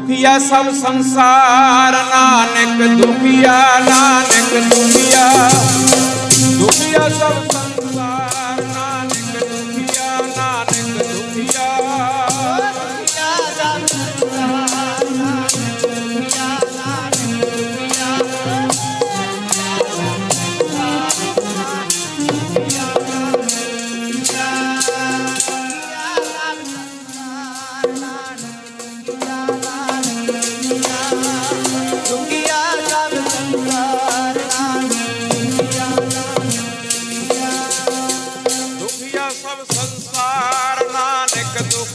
ਦੁਖੀਆ ਸਭ ਸੰਸਾਰ, ਨਾਨਕ ਦੁਖੀਆ ਨਾਨਕ ਦੁਖੀਆ। ਦੁਖੀਆ ਸਭ ਸੰਸਾਰ, ਨਾਨਕ ਦੁਖੀਆ ਨਾਨਕ ਦੁਖੀਆ। ਦੁਖੀਆ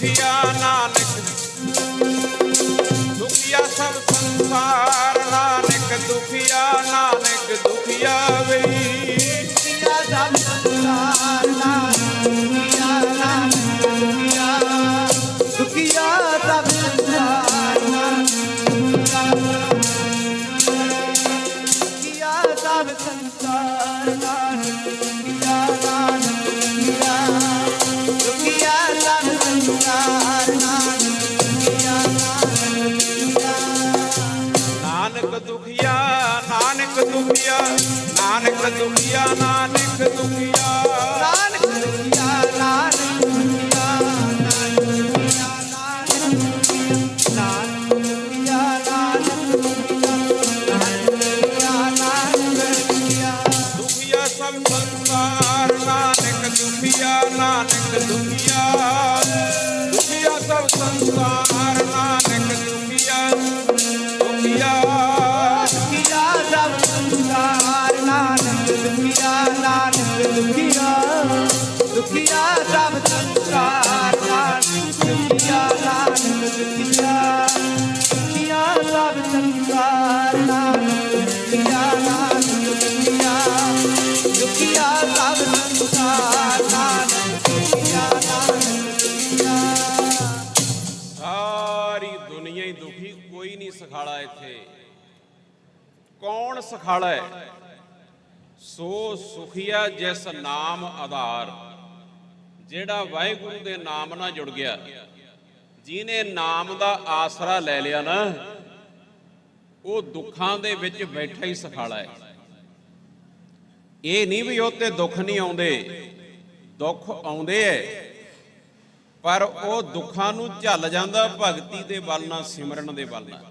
दुखिया नानक दुखिया सब संसार ਨਾਨਕ ਦੁਖੀਆ ਨਾਨਕ ਦੁਖੀਆ ਨਾਨਕ ਦੁਖੀਆ ਨਾਨਕ ਦੁਖੀਆ। ਨਾਨਕ ਦੁਖੀਆ ਨਾਨਕ ਦੁਖੀਆ ਨਾਨਕ ਦੁਖੀਆ ਨਾਨਕ ਦੁਖੀਆ ਨਾਨਕ ਦੁਖੀਆ ਨਾਨਕ ਦੁਖੀਆ। ਦੁਖੀਆ ਸਭ ਸੰਸਾਰ ਨਾਨਕ ਦੁਖੀਆ ਨਾਨਕ ਦੁਖੀਆ। ਦੁਖੀਆ ਨਾਨਕ ਦੁਖੀਆ ਦੁਖੀਆ ਸਭ ਸੰਸਾਰ ਨਾਨਕ ਦੁਖੀਆ ਨਾਨਕ ਦੁਖੀਆ ਦੁਖੀਆ ਸਭ ਸੰਸਾਰ ਨਾਨਕ ਦੁਖੀਆ ਨਾਨਕ ਦੁਖੀਆ ਦੁਖੀਆ ਸਭ ਸੰਸਾਰ ਨਾਨਕ ਦੁਖੀਆ ਨਾਨਕ ਦੁਖੀਆ ਸਾਰੀ ਦੁਨੀਆ ਹੀ ਦੁਖੀ, ਕੋਈ ਨਹੀਂ ਸਖਾਲਾ ਇੱਥੇ। ਕੌਣ ਸਖਾਲਾ ਹੈ? ਸੋ ਸੁਖੀਆ ਜਿਸ ਨਾਮ ਆਧਾਰ, ਜਿਹੜਾ ਵਾਹਿਗੁਰੂ ਦੇ ਨਾਮ ਨਾਲ ਜੁੜ ਗਿਆ। ਜਿਹਨੇ ਨਾਮ ਦਾ ਆਸਰਾ ਲੈ ਲਿਆ ਨਾ, ਉਹ ਦੁੱਖਾਂ ਦੇ ਵਿੱਚ ਬੈਠਾ ਹੀ ਸਖਾਲਾ ਹੈ। ਇਹ ਨਹੀਂ ਵੀ ਉਹ ਤੇ ਦੁੱਖ ਨਹੀਂ ਆਉਂਦੇ, ਦੁੱਖ ਆਉਂਦੇ ਐ, ਪਰ ਉਹ ਦੁੱਖਾਂ ਨੂੰ ਝੱਲ ਜਾਂਦਾ, ਭਗਤੀ ਦੇ ਬਲ ਨਾਲ ਸਿਮਰਨ ਦੇ ਬਲ ਨਾਲ।